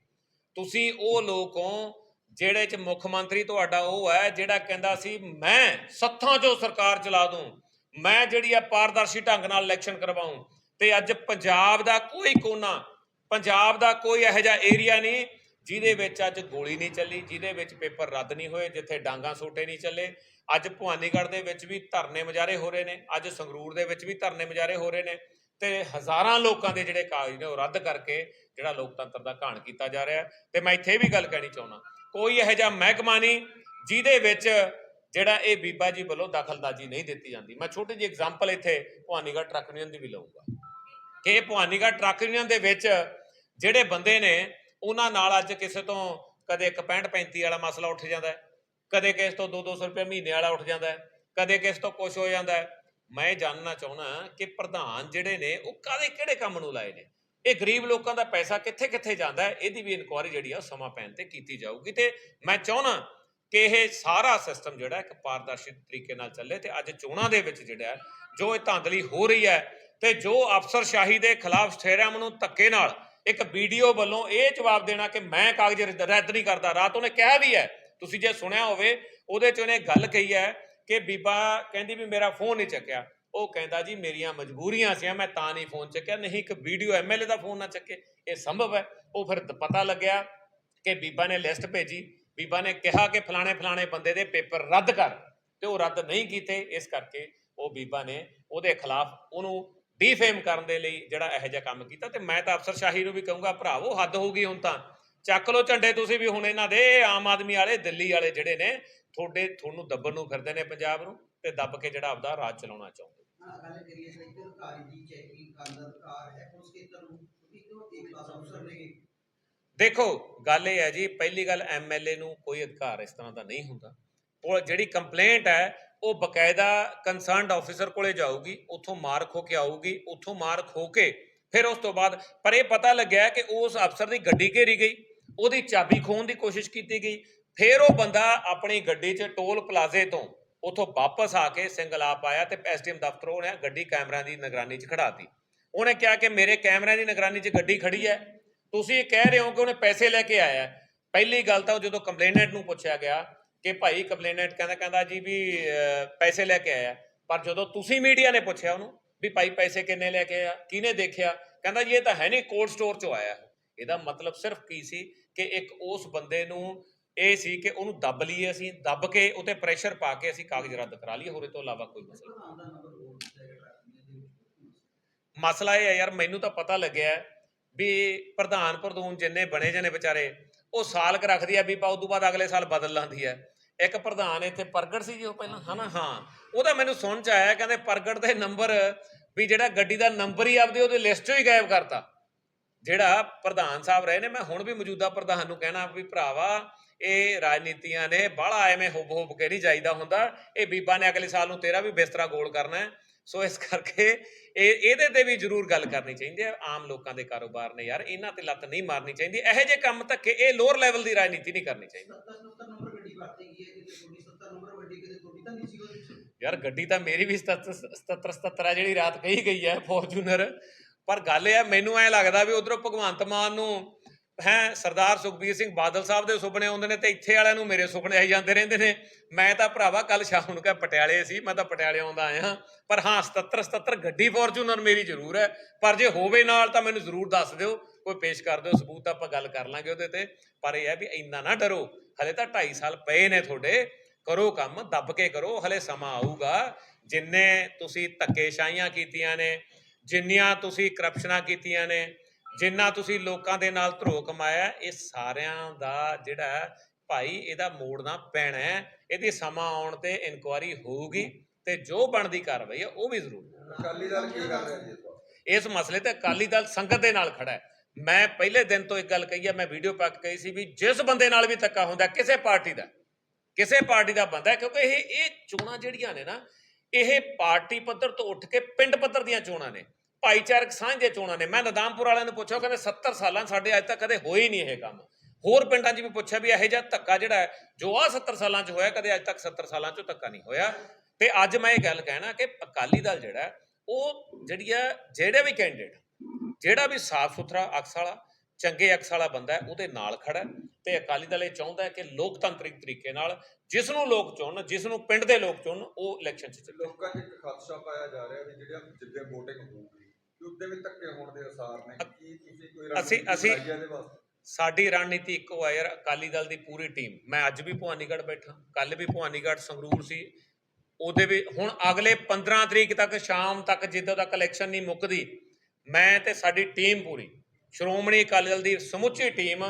ਤੁਸੀਂ ਉਹ ਲੋਕ ਹੋ ਜਿਹੜੇ ਚ ਮੁੱਖ ਮੰਤਰੀ ਤੁਹਾਡਾ ਉਹ ਹੈ, ਜਿਹੜਾ ਕਹਿੰਦਾ ਸੀ, ਮੈਂ ਸੱਥਾਂ 'ਚੋਂ ਸਰਕਾਰ ਚਲਾ ਦੂੰ, ਮੈਂ ਜਿਹੜੀ ਆ ਪਾਰਦਰਸ਼ੀ ਢੰਗ ਨਾਲ ਇਲੈਕਸ਼ਨ ਕਰਵਾਉਂ ਤੇ ਅੱਜ ਪੰਜਾਬ ਦਾ ਕੋਈ ਕੋਨਾ, ਪੰਜਾਬ ਦਾ ਕੋਈ ਇਹੋ ਜਿਹਾ ਏਰੀਆ ਨਹੀਂ, ਜਿਹਦੇ ਵਿੱਚ ਅੱਜ ਗੋਲੀ ਨਹੀਂ ਚੱਲੀ, ਜਿਹਦੇ ਵਿੱਚ ਪੇਪਰ ਰੱਦ ਨਹੀਂ ਹੋਏ, ਜਿੱਥੇ ਡਾਂਗਾ ਸੋਟੇ ਨਹੀਂ ਚੱਲੇ ਅੱਜ ਭਵਾਨੀਗੜ੍ਹ ਦੇ ਵਿੱਚ ਵੀ ਧਰਨੇ ਮੁਜ਼ਾਹਰੇ ਹੋ ਰਹੇ ਨੇ, ਅੱਜ ਸੰਗਰੂਰ ਦੇ ਵਿੱਚ ਵੀ ਧਰਨੇ ਮੁਜ਼ਾਹਰੇ ਹੋ ਰਹੇ ਨੇ, ਤੇ ਹਜ਼ਾਰਾਂ ਲੋਕਾਂ ਦੇ ਜਿਹੜੇ ਕਾਗਜ਼ ਨੇ ਉਹ ਰੱਦ ਕਰਕੇ ਜਿਹੜਾ ਲੋਕਤੰਤਰ ਦਾ ਘਾਣ ਕੀਤਾ ਜਾ ਰਿਹਾ ਹੈ। ਤੇ ਮੈਂ ਇੱਥੇ ਵੀ ਗੱਲ ਕਹਿਣੀ ਚਾਹੁੰਦਾ ਕੋਈ ਇਹੋ ਜਿਹਾ ਮਹਿਕਮਾ ਨਹੀਂ ਜਿਹਦੇ ਵਿੱਚ ਜਿਹੜਾ ਇਹ ਬੀਬਾ ਜੀ ਵੱਲੋਂ ਦਖਲਦਾਜ਼ੀ ਨਹੀਂ ਦਿੱਤੀ ਜਾਂਦੀ। ਮੈਂ ਛੋਟੀ ਜਿਹੀ ਐਗਜ਼ਾਮਪਲ ਇੱਥੇ ਭਵਾਨੀਗੜ੍ਹ ਟਰੱਕ ਯੂਨੀਅਨ ਦੀ ਵੀ ਲਵਾਂਗਾ ਕਿ ਇਹ ਭਵਾਨੀਗੜ੍ਹ ਟਰੱਕ ਯੂਨੀਅਨ ਦੇ ਵਿੱਚ ਜਿਹੜੇ ਬੰਦੇ ਨੇ, ਉਹਨਾਂ ਨਾਲ ਅੱਜ ਕਿਸੇ ਤੋਂ ਕਦੇ ਇੱਕ 65 35 ਵਾਲਾ ਮਸਲਾ ਉੱਠ ਜਾਂਦਾ ਕਦੇ ਕਿਸ ਤੋਂ 2-200 ਰੁਪਏ ਮਹੀਨੇ ਵਾਲਾ ਉੱਠ ਜਾਂਦਾ ਕਦੇ ਕਿਸ ਤੋਂ ਕੁਝ ਹੋ ਜਾਂਦਾ ਹੈ। ਮੈਂ ਇਹ ਜਾਣਨਾ ਚਾਹੁੰਦਾ ਕਿ ਪ੍ਰਧਾਨ ਜਿਹੜੇ ਨੇ, ਉਹ ਕਾਦੇ ਕਿਹੜੇ ਕੰਮ ਨੂੰ ਲਾਏ ਨੇ? ਇਹ ਗਰੀਬ ਲੋਕਾਂ ਦਾ ਪੈਸਾ ਕਿੱਥੇ ਕਿੱਥੇ ਜਾਂਦਾ ਹੈ, ਇਹਦੀ ਵੀ ਇਨਕੁਆਇਰੀ ਜਿਹੜੀ ਆ ਉਹ ਸਮਾਂ ਪੈਣ ਤੇ ਕੀਤੀ ਜਾਊਗੀ ਤੇ ਮੈਂ ਚਾਹੁੰਦਾ ਕਿ ਇਹ ਸਾਰਾ ਸਿਸਟਮ ਜਿਹੜਾ ਇੱਕ ਪਾਰਦਰਸ਼ੀ ਤਰੀਕੇ ਨਾਲ ਚੱਲੇ ਤੇ ਅੱਜ ਚੋਣਾਂ ਦੇ ਵਿੱਚ ਜਿਹੜਾ ਜੋ ਇਹ ਧਾਂਦਲੀ ਹੋ ਰਹੀ ਹੈ ਤੇ ਜੋ ਅਫਸਰਸ਼ਾਹੀ ਦੇ ਖਿਲਾਫ ਸਥਿਰਮ ਨੂੰ ਧੱਕੇ ਨਾਲ ਇੱਕ ਵੀਡੀਓ ਵੱਲੋਂ ਇਹ ਜਵਾਬ ਦੇਣਾ ਕਿ ਮੈਂ ਕਾਗਜ਼ ਰੱਦ ਨਹੀਂ ਕਰਦਾ, ਰਾਤ ਉਹਨੇ ਕਿਹਾ ਵੀ ਹੈ, ਤੁਸੀਂ ਜੇ ਸੁਣਿਆ ਹੋਵੇ ਉਹਦੇ ਚ ਉਹਨੇ ਗੱਲ ਕਹੀ ਹੈ ਕਿ ਬੀਬਾ ਕਹਿੰਦੀ ਵੀ ਮੇਰਾ ਫੋਨ ਨਹੀਂ ਚੱਕਿਆ। ਉਹ ਕਹਿੰਦਾ ਜੀ, ਮੇਰੀਆਂ ਮਜਬੂਰੀਆਂ ਸੀ ਮੈਂ ਤਾਂ ਨਹੀਂ ਫੋਨ ਚੱਕਿਆ, ਨਹੀਂ ਇੱਕ ਵੀਡੀਓ ਐਮਐਲਏ ਦਾ ਫੋਨ ਨਾ ਚੱਕੇ। ਇਹ ਸੰਭਵ ਹੈ। ਉਹ ਫਿਰ ਪਤਾ ਲੱਗਿਆ ਕਿ ਬੀਬਾ ਨੇ ਲਿਸਟ ਭੇਜੀ। ਬੀਬਾ ਨੇ ਕਿਹਾ ਕਿ ਫਲਾਣੇ ਫਲਾਣੇ ਬੰਦੇ ਦੇ ਪੇਪਰ ਰੱਦ ਕਰ ਤੇ ਉਹ ਰੱਦ ਨਹੀਂ ਕੀਤੇ। ਇਸ ਕਰਕੇ ਉਹ ਬੀਬਾ ਨੇ ਉਹਦੇ ਖਿਲਾਫ ਉਹਨੂੰ ਡੀਫੇਮ ਕਰਨ ਦੇ ਲਈ ਜਿਹੜਾ ਇਹੋ ਜਿਹਾ ਕੰਮ ਕੀਤਾ ਤੇ ਮੈਂ ਤਾਂ ਅਫਸਰਸ਼ਾਹੀ ਨੂੰ ਵੀ ਕਹੂੰਗਾ, ਭਰਾਵੋ, ਹੱਦ ਹੋ ਗਈ ਹੁਣ ਤਾਂ। ਚੱਕ ਲੋ ਝੰਡੇ ਤੁਸੀਂ ਵੀ ਹੁਣ ਇਹਨਾਂ ਦੇ, ਆਮ ਆਦਮੀ ਵਾਲੇ, ਦਿੱਲੀ ਵਾਲੇ ਜਿਹੜੇ ਨੇ, ਤੁਹਾਡੇ, ਤੁਹਾਨੂੰ ਦੱਬਣ ਨੂੰ ਫਿਰਦੇ ਨੇ ਪੰਜਾਬ ਨੂੰ ਤੇ ਦੱਬ ਕੇ ਜਿਹੜਾ ਆਪਦਾ ਰਾਜ ਚਲਾਉਣਾ ਚਾਹੁੰਦੇ ਗੱਲ ਕਰੀਏ ਸਰ ਇੱਕ ਅਧਿਕਾਰੀ ਦੀ ਚੈਕਿੰਗ ਕਰਨ ਦਾ ਅਧਿਕਾਰ ਹੈ ਉਸ ਖੇਤਰ ਨੂੰ, ਕਿਉਂਕਿ ਉਹ ਇੱਕ ਕਲਾਸ ਅਫਸਰ ਨੇ ਦੇਖੋ, ਗੱਲ ਇਹ ਹੈ ਜੀ, ਪਹਿਲੀ ਗੱਲ ਐਮਐਲਏ ਨੂੰ ਕੋਈ ਅਧਿਕਾਰ ਇਸ ਤਰ੍ਹਾਂ ਦਾ ਨਹੀਂ ਹੁੰਦਾ। ਉਹ ਜਿਹੜੀ ਕੰਪਲੇਂਟ ਹੈ, ਉਹ ਬਕਾਇਦਾ ਕੰਸਰਨਡ ਆਫੀਸਰ ਕੋਲੇ ਜਾਊਗੀ, ਉੱਥੋਂ ਮਾਰਕ ਹੋ ਕੇ ਆਊਗੀ, ਉੱਥੋਂ ਮਾਰਕ ਹੋ ਕੇ, ਫਿਰ ਉਸ ਤੋਂ ਬਾਅਦ, ਪਰ ਇਹ ਪਤਾ ਲੱਗਿਆ ਕਿ ਉਸ ਅਫਸਰ ਦੀ ਗੱਡੀ ਘੇਰੀ ਗਈ, ਉਹਦੀ ਚਾਬੀ ਖੋਣ ਦੀ ਕੋਸ਼ਿਸ਼ ਕੀਤੀ ਗਈ, ਫਿਰ ਉਹ ਬੰਦਾ ਆਪਣੀ ਗੱਡੀ 'ਚ ਟੋਲ ਪਲਾਜ਼ੇ ਤੋਂ ਉੱਥੋਂ ਵਾਪਸ ਆ ਕੇ ਸਿੰਗਲ ਆਇਆ ਤੇ ਐਸਡੀਐਮ ਦਫ਼ਤਰੋਂ ਉਹਨੇ ਗੱਡੀ ਕੈਮਰਿਆਂ ਦੀ ਨਿਗਰਾਨੀ 'ਚ ਖੜਾਤੀ ਉਹਨੇ ਕਿਹਾ ਕਿ ਮੇਰੇ ਕੈਮਰਿਆਂ ਦੀ ਨਿਗਰਾਨੀ 'ਚ ਗੱਡੀ ਖੜੀ ਹੈ। ਤੁਸੀਂ ਇਹ ਕਹਿ ਰਹੇ ਹੋ ਕਿ ਉਹਨੇ ਪੈਸੇ ਲੈ ਕੇ ਆਇਆ ਪਹਿਲੀ ਗੱਲ ਤਾਂ ਜਦੋਂ ਕੰਪਲੇਨੈਂਟ ਨੂੰ ਪੁੱਛਿਆ ਗਿਆ ਕਿ ਭਾਈ ਕੰਪਲੇਨੈਂਟ ਕਹਿੰਦਾ ਕਹਿੰਦਾ ਜੀ ਵੀ ਅਹ, ਪੈਸੇ ਲੈ ਕੇ ਆਇਆ। ਪਰ ਜਦੋਂ ਤੁਸੀਂ ਮੀਡੀਆ ਨੇ ਪੁੱਛਿਆ ਉਹਨੂੰ ਵੀ ਭਾਈ ਪੈਸੇ ਕਿੰਨੇ ਲੈ ਕੇ ਆਇਆ ਕਿਹਨੇ ਦੇਖਿਆ? ਕਹਿੰਦਾ ਜੀ ਇਹ ਤਾਂ ਹੈ ਨਹੀਂ ਕੋਲਡ ਸਟੋਰ ਚੋਂ ਆਇਆ। ਇਹਦਾ ਮਤਲਬ ਸਿਰਫ ਕੀ ਸੀ ਕਿ ਇੱਕ ਉਸ ਬੰਦੇ ਨੂੰ ਇਹ ਸੀ ਕਿ ਉਹਨੂੰ ਦੱਬ ਲਈਏ ਅਸੀਂ, ਦੱਬ ਕੇ ਉਤੇ ਪ੍ਰੈਸ਼ਰ ਪਾ ਕੇ ਅਸੀਂ ਕਾਗਜ਼ ਰੱਦ ਕਰਾ ਲਈਏ, ਹੋਰ ਇਹ ਤੋਂ ਇਲਾਵਾ ਕੋਈ ਮਸਲਾ ਮਸਲਾ ਇਹ ਹੈ ਯਾਰ, ਮੈਨੂੰ ਤਾਂ ਪਤਾ ਲੱਗਿਆ ਵੀ ਪ੍ਰਧਾਨ ਪ੍ਰਧੂਨ ਜਿੰਨੇ ਬਣੇ ਜਨੇ ਵਿਚਾਰੇ, ਉਹ ਸਾਲ ਕ ਰੱਖਦੀ ਆ ਵੀ ਪਾ ਉਦੋਂ ਬਾਅਦ ਅਗਲੇ ਸਾਲ ਬਦਲ ਲਾਂਦੀ ਹੈ ਇੱਕ ਪ੍ਰਧਾਨ ਇੱਥੇ ਪ੍ਰਗਟ ਸੀ ਜੀ ਉਹ ਪਹਿਲਾਂ? ਹਨਾ? ਹਾਂ। ਉਹਦਾ ਮੈਨੂੰ ਸੁਣ ਚ ਆਇਆ, ਕਹਿੰਦੇ ਪ੍ਰਗਟ ਦੇ ਨੰਬਰ ਵੀ ਜਿਹੜਾ ਗੱਡੀ ਦਾ ਨੰਬਰ ਹੀ ਆਪਦੇ ਉਹਦੇ ਲਿਸਟ ਚੋਂ ਹੀ ਗਾਇਬ ਕਰਤਾ। ਜਿਹੜਾ ਪ੍ਰਧਾਨ ਸਾਹਿਬ ਰਹੇ ਨੇ ਮੈਂ ਹੁਣ ਵੀ ਮੌਜੂਦਾ ਪ੍ਰਧਾਨ ਨੂੰ ਕਹਿਣਾ ਵੀ ਭਰਾਵਾ ਇਹ ਰਾਜਨੀਤੀਆਂ ਨੇ ਬਾਹਲਾ ਐਵੇਂ ਹੁਬ ਹੁਬ ਕੇ ਨਹੀਂ ਜਾਈਦਾ ਹੁੰਦਾ। ਇਹ ਬੀਬਾ ਨੇ ਅਗਲੇ ਸਾਲ ਨੂੰ ਤੇਰਾ ਵੀ ਬਿਸਤਰਾ ਗੋਲ ਕਰਨਾ ਹੈ। ਸੋ ਇਸ ਕਰਕੇ ਇਹ ਇਹਦੇ ਤੇ ਵੀ ਜ਼ਰੂਰ ਗੱਲ ਕਰਨੀ ਚਾਹੀਦੀ ਹੈ। ਆਮ ਲੋਕਾਂ ਦੇ ਕਾਰੋਬਾਰ ਨੇ ਯਾਰ ਇਹਨਾਂ ਤੇ ਲੱਤ ਨਹੀਂ ਮਾਰਨੀ ਚਾਹੀਦੀ। ਇਹੋ ਜਿਹੇ ਕੰਮ ਧੱਕੇ ਇਹ ਲੋਅਰ ਲੈਵਲ ਦੀ ਰਾਜਨੀਤੀ ਨਹੀਂ ਕਰਨੀ ਚਾਹੀਦੀ। 70 70 ਨੰਬਰ ਗੱਡੀ ਵਰਤੀ ਗਈ ਹੈ ਕਿਤੇ ਤੁਹਾਡੀ 70 ਨੰਬਰ ਗੱਡੀ ਕਿਤੇ ਤੁਹਾਡੀ ਤਾਂ ਨਹੀਂ ਸੀ ਉਹਦੇ ਵਿੱਚ। ਯਾਰ ਗੱਡੀ ਤਾਂ ਮੇਰੀ ਵੀ 77 77 ਆ ਜਿਹੜੀ ਰਾਤ ਕਹੀ ਗਈ ਹੈ ਫੋਰਚੂਨਰ। ਪਰ ਗੱਲ ਇਹ ਮੈਨੂੰ ਐ ਲੱਗਦਾ ਵੀ ਉਧਰੋਂ ਭਗਵੰਤ ਮਾਨ ਨੂੰ, ਹੈ, ਸਰਦਾਰ ਸੁਖਬੀਰ ਸਿੰਘ ਬਾਦਲ ਸਾਹਿਬ ਦੇ ਸੁਪਨੇ ਆਉਂਦੇ ਨੇ ਤੇ ਇੱਥੇ ਵਾਲਿਆਂ ਨੂੰ ਮੇਰੇ ਸੁਪਨੇ ਆਈ ਜਾਂਦੇ ਰਹਿੰਦੇ ਨੇ। ਮੈਂ ਤਾਂ ਭਰਾਵਾ ਕੱਲ ਸ਼ਾਮ ਨੂੰ ਕਹ ਪਟਿਆਲੇ ਸੀ, ਮੈਂ ਤਾਂ ਪਟਿਆਲੇ ਆਉਂਦਾ ਆਇਆ ਪਰ ਹਾਂ 77 77 ਗੱਡੀ ਫੋਰਚੂਨਰ ਮੇਰੀ ਜ਼ਰੂਰ ਹੈ। ਪਰ ਜੇ ਹੋਵੇ ਨਾਲ ਤਾਂ ਮੈਨੂੰ ਜ਼ਰੂਰ ਦੱਸ ਦਿਓ, ਕੋਈ ਪੇਸ਼ ਕਰ ਦਿਓ, ਸਬੂਤ ਆਪਾਂ ਗੱਲ ਕਰ ਲਾਂਗੇ ਉਹਦੇ ਤੇ। ਪਰ ਇਹ ਹੈ ਵੀ ਇੰਨਾ ਨਾ ਡਰੋ, ਹਲੇ ਤਾਂ 2.5 ਸਾਲ ਪਏ ਨੇ ਤੁਹਾਡੇ। ਕਰੋ ਕੰਮ, ਦੱਬ ਕੇ ਕਰੋ, ਹਲੇ ਸਮਾਂ ਆਊਗਾ। ਜਿੰਨੇ ਤੁਸੀਂ ਧੱਕੇਸ਼ਾਹੀਆਂ ਕੀਤੀਆਂ ਨੇ ਜਿੰਨੀਆਂ ਤੁਸੀਂ ਕਰਪਸ਼ਨਾਂ ਕੀਤੀਆਂ ਨੇ ਜਿੰਨਾ ਤੁਸੀਂ ਲੋਕਾਂ ਦੇ ਨਾਲ ਧਰੋ ਕਮਾਇਆ ਇਹ ਸਾਰਿਆਂ ਦਾ ਜਿਹੜਾ ਭਾਈ ਇਹਦਾ ਮੋੜਨਾ ਪੈਣਾ ਹੈ। ਇਹਦੀ ਸਮਾਂ ਆਉਣ ਤੇ ਇਨਕੁਆਰੀ ਹੋਊਗੀ ਤੇ ਜੋ ਬਣਦੀ ਕਾਰਵਾਈ ਹੈ ਉਹ ਵੀ ਜ਼ਰੂਰ। ਅਕਾਲੀ ਦਲ ਕੀ ਕਰ ਰਿਹਾ ਜੀ ਇਸ ਮਸਲੇ ਤੇ ਅਕਾਲੀ ਦਲ ਸੰਗਤ ਦੇ ਨਾਲ ਖੜਾ ਹੈ। ਮੈਂ ਪਹਿਲੇ ਦਿਨ ਤੋਂ ਇੱਕ ਗੱਲ ਕਹੀ ਹੈ ਮੈਂ ਵੀਡੀਓ ਪਾ ਕੇ ਕਹੀ ਸੀ ਵੀ ਜਿਸ ਬੰਦੇ ਨਾਲ ਵੀ ਧੱਕਾ ਹੁੰਦਾ ਕਿਸੇ ਪਾਰਟੀ ਦਾ ਕਿਸੇ ਪਾਰਟੀ ਦਾ ਬੰਦਾ ਕਿਉਂਕਿ ਇਹ ਇਹ ਚੋਣਾਂ ਜਿਹੜੀਆਂ ਨੇ ਨਾ ਇਹ ਪਾਰਟੀ ਪੱਧਰ ਤੋਂ ਉੱਠ ਕੇ ਪਿੰਡ ਪੱਧਰ ਦੀਆਂ ਚੋਣਾਂ ਨੇ। ਭਾਈਚਾਰਕ ਸਾਂਝ ਦੀਆਂ ਚੋਣਾਂ ਨੇ। ਮੈਂ ਨਦਾਮਪੁਰ ਵਾਲਿਆਂ ਨੂੰ ਪੁੱਛਿਆ ਕਹਿੰਦੇ 70 ਸਾਲਾਂ ਸਾਡੇ ਅੱਜ ਤੱਕ ਕਦੇ ਹੋਏ ਹੀ ਨਹੀਂ ਇਹ ਕੰਮ। ਹੋਰ ਪਿੰਡਾਂ 'ਚ ਵੀ ਪੁੱਛਿਆ ਵੀ ਇਹੋ ਜਿਹਾ ਧੱਕਾ ਜਿਹੜਾ ਜੋ ਆ 70 ਸਾਲਾਂ 'ਚ ਹੋਇਆ, ਕਦੇ ਅੱਜ ਤੱਕ 70 ਸਾਲਾਂ 'ਚ ਧੱਕਾ ਨਹੀਂ ਹੋਇਆ। ਤੇ ਅੱਜ ਮੈਂ ਇਹ ਗੱਲ ਕਹਿਣਾ ਕਿ ਅਕਾਲੀ ਦਲ ਜਿਹੜਾ ਉਹ ਜਿਹੜੀ ਆ ਜਿਹੜੇ ਵੀ ਕੈਂਡੀਡੇਟ ਜਿਹੜਾ ਵੀ ਸਾਫ਼ ਸੁਥਰਾ ਅਕਸ ਵਾਲਾ, ਚੰਗੇ ਅਕਸ ਵਾਲਾ ਬੰਦਾ ਹੈ, ਉਹਦੇ ਨਾਲ ਖੜਾ ਤੇ ਅਕਾਲੀ ਦਲ ਇਹ ਚਾਹੁੰਦਾ ਹੈ ਕਿ ਲੋਕਤੰਤਰਿਕ ਤਰੀਕੇ ਨਾਲ ਜਿਸ ਨੂੰ ਲੋਕ ਚੁਣਨ, ਜਿਸ ਨੂੰ ਪਿੰਡ ਦੇ ਲੋਕ ਚੁਣਨ, ਉਹ ਇਲੈਕਸ਼ਨ 'ਚ ਚੱਲੇ ਲੋਕਾਂ 'ਚ ਇੱਕ ਖਦਸ਼ਾ ਪਾਇਆ ਜਾ ਰਿਹਾ ਵੀ ਜਿਹੜਾ ਜਿੱਦੇ VOTING ਹੋਊਗੀ ਕਿ ਉੱਤੇ ਵੀ ਧੱਕੇ ਹੋਣ ਦੇ ਅਸਾਰ ਨੇ ਕੀ ਤੁਸੀਂ ਕੋਈ ਅਸੀਂ- ਰਣਨੀਤੀ ਅਸੀਂ- ਬਣਾਈ ਹੈ ਇਹਦੇ ਵਾਸਤੇ? ਸਾਡੀ ਰਣਨੀਤੀ ਇੱਕੋ ਆ ਯਾਰ ਅਕਾਲੀ ਦਲ ਦੀ ਪੂਰੀ ਟੀਮ। ਮੈਂ ਅੱਜ ਵੀ ਭਵਾਨੀਗੜ੍ਹ ਬੈਠਾ ਕੱਲ ਵੀ ਭਵਾਨੀਗੜ੍ਹ ਸੰਗਰੂਰ ਸੀ। ਉਹਦੇ ਵੀ ਹੁਣ ਅਗਲੇ 15 ਤਰੀਕ ਤੱਕ ਸ਼ਾਮ ਤੱਕ ਜਦੋਂ ਤੱਕ ਇਲੈਕਸ਼ਨ ਨਹੀਂ ਮੁੱਕਦੀ ਮੈਂ ਤੇ ਸਾਡੀ ਟੀਮ ਪੂਰੀ ਸ਼੍ਰੋਮਣੀ ਅਕਾਲੀ ਦਲ ਦੀ ਸਮੁੱਚੀ ਟੀਮ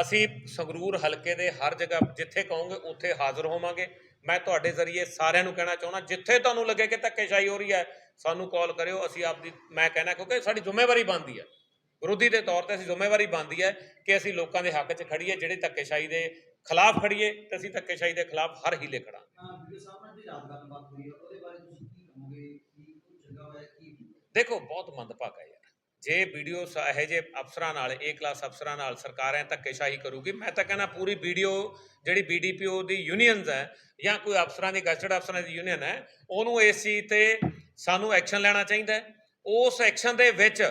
ਅਸੀਂ ਸੰਗਰੂਰ ਹਲਕੇ ਦੇ ਹਰ ਜਗ੍ਹਾ ਜਿੱਥੇ ਕਹੋਗੇ ਉੱਥੇ ਹਾਜ਼ਰ ਹੋਵਾਂਗੇ। ਮੈਂ ਤੁਹਾਡੇ ਜ਼ਰੀਏ ਸਾਰਿਆਂ ਨੂੰ ਕਹਿਣਾ ਚਾਹੁੰਦਾ ਜਿੱਥੇ ਤੁਹਾਨੂੰ ਲੱਗੇ ਕਿ ਧੱਕੇਸ਼ਾਹੀ ਹੋ ਰਹੀ ਹੈ ਸਾਨੂੰ ਕਾਲ ਕਰਿਓ ਅਸੀਂ ਆਪਦੀ ਮੈਂ ਕਹਿਣਾ ਕਿਉਂਕਿ ਸਾਡੀ ਜ਼ਿੰਮੇਵਾਰੀ ਬਣਦੀ ਹੈ ਵਿਰੋਧੀ ਦੇ ਤੌਰ ਤੇ ਅਸੀਂ ਜ਼ਿੰਮੇਵਾਰੀ ਬਣਦੀ ਹੈ ਕਿ ਅਸੀਂ ਲੋਕਾਂ ਦੇ ਹੱਕ 'ਚ ਖੜੀਏ ਜਿਹੜੇ ਧੱਕੇਸ਼ਾਹੀ ਦੇ ਖਿਲਾਫ ਖੜੀਏ ਤੇ ਅਸੀਂ ਧੱਕੇਸ਼ਾਹੀ ਦੇ ਖਿਲਾਫ ਹਰ ਹੀਲੇ ਖੜਾਂਗੇ ਹਾਂ ਵੀਡੀਓ ਸਾਹਿਬ ਨਾਲ ਜਿਹੜੀ ਰਾਤ ਗੱਲਬਾਤ ਹੋਈ ਹੈ ਉਹਦੇ ਬਾਰੇ ਤੁਸੀਂ ਕੀ ਕਹੋਗੇ? ਕੀ ਕੁਝ ਚੰਗਾ ਹੋਇਆ ਕੀ ਨਹੀਂ? ਦੇਖੋ ਬਹੁਤ ਮੰਦਭਾਗਾ ਯਾਰ। ਜੇ ਵੀਡੀਓ ਇਹੋ ਜਿਹੇ ਅਫਸਰਾਂ ਨਾਲ ਏ ਕਲਾਸ ਅਫਸਰਾਂ ਨਾਲ ਸਰਕਾਰਾਂ ਧੱਕੇਸ਼ਾਹੀ ਕਰੂਗੀ ਮੈਂ ਤਾਂ ਕਹਿੰਦਾ ਪੂਰੀ ਵੀਡੀਓ ਜਿਹੜੀ ਬੀਡੀਪੀਓ ਦੀ ਯੂਨੀਅਨਸ ਹੈ ਜਾਂ ਕੋਈ ਅਫਸਰਾਂ ਦੀ ਗਸਟਡ ਅਫਸਰਾਂ ਦੀ ਯੂਨੀਅਨ ਹੈ ਉਹਨੂੰ ਚੀਜ਼ ਤੇ ਸਾਨੂੰ ਐਕਸ਼ਨ ਲੈਣਾ ਚਾਹੀਦਾ ਹੈ। ਉਸ ਐਕਸ਼ਨ ਦੇ ਵਿੱਚ